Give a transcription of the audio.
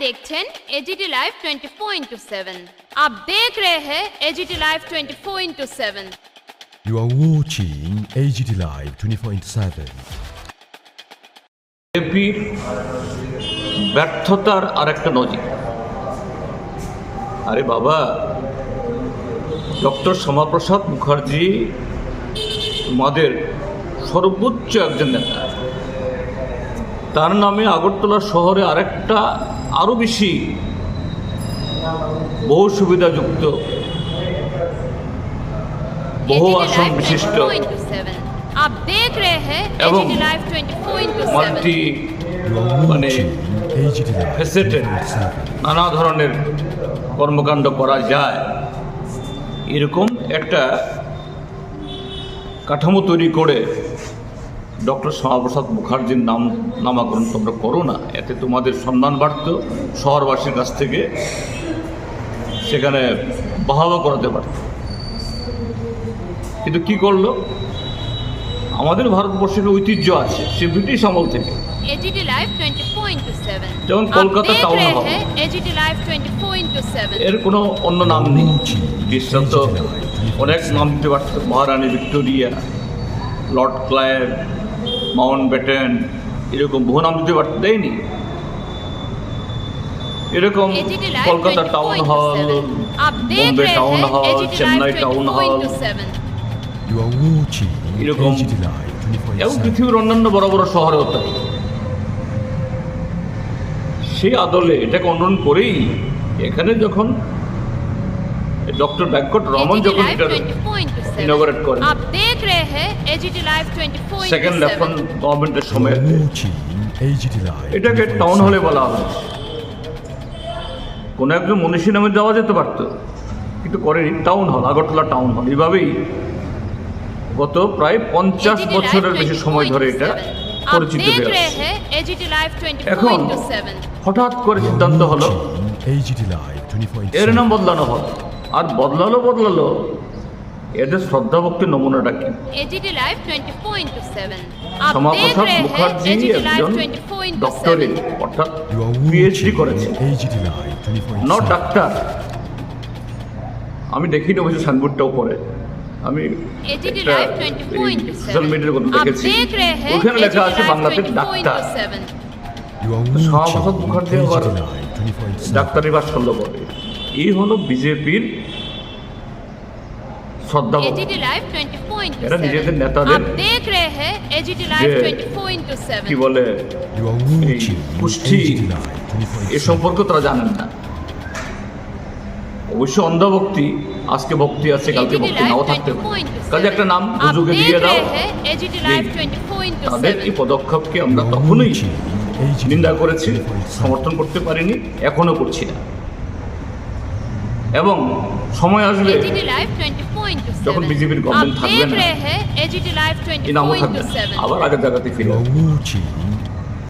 দেখছেন AGT live 24 into seven आप देख रहे हैं AGT live 24 into seven You are watching AGT Live 24 into 7. বিজেপির ব্যর্থতার আরেকটা নজির আরে বাবা ডক্টর শ্যামাপ্রসাদ মুখার্জি তোমাদের সর্বোচ্চ একজন নেতা তার নামে আগরতলা শহরে আরেকটা আরও বেশি বহু সুবিধাযুক্ত বহু আসন বিশিষ্ট এবং মাল্টি মানে নানা ধরনের কর্মকাণ্ড করা যায়। এরকম একটা কাঠামো তৈরি করে ডক্টর শ্যামাপ্রসাদ মুখার্জির নাম নামাকরণ তোমরা করো না। এতে তোমাদের সম্মান বাড়ত শহরবাসীর কাছ থেকে। সেখানে বাহাবা করাতে পারত। কিন্তু কি করল? আমাদের ভারতবর্ষের ঐতিহ্য আছে সে ব্রিটিশ আমল থেকে। যেমন কলকাতা টাউন হল এর কোনো অন্য নাম নেই। দৃষ্টান্ত অনেক নাম দিতে পারত মহারানী ভিক্টোরিয়া লর্ড ক্লায়ের মাউন্ট ব্যাটেন এরকম বহু নাম দিতে পারত দেয়নি। এরকম Kolkata town hall Bombay town hall Chennai town hall এরকম এবং পৃথিবীর অন্যান্য বড় বড় শহরে তাই সেই আদলে এটাকে অনুরণ করেই এখানে যখন ডক্টর ব্যাঙ্কট রমন যখন এটা ইনোগ্রেট করেন। আপ দেখ রহে হ্যায় এজিটি লাইভ 24 সেকেন্ড লেফন গভর্নমেন্টের সময়। এটাকে টাউন হলে বলা হয়। কোন একজন মনীষী নামে যাওয়া যেতে পারত কিন্তু করেন। Town hall Agartala town hall এইভাবেই গত প্রায় পঞ্চাশ বছরের বেশি সময় ধরে এটা পরিচিত এখন হঠাৎ করে সিদ্ধান্ত হলো এর নাম বদলানো হল। আর বদলালো বদলালো এদের শ্রদ্ধাভক্তি নমুনাটা কি? সমাকথা মুখার্জি একজন অর্থাৎ পিএইচডি ন ডাক্তার আমি দেখিনি অবশ্য সানবোর্ডটাও পরে আমি সোশ্যাল মিডিয়ার কথা দেখেছি। ওখানে লেখা আছে বাংলাতে ডাক্তার সমাকথা মুখার্জি আবার ডাক্তারি বাস করল বলে এই হলো বিজেপির অবশ্য অন্ধ ভক্তি আজকে ভক্তি আছে কালকে কাজে একটা নাম দিয়ে দাও। তাদের এই পদক্ষেপকে আমরা তখনই নিন্দা করেছি সমর্থন করতে পারিনি এখনও করছি না। এবং সময় আসলে যখন বিজেপির গভর্নমেন্ট থাকবে না এই নামও থাকবে আবার আগের জায়গাতে ফিরে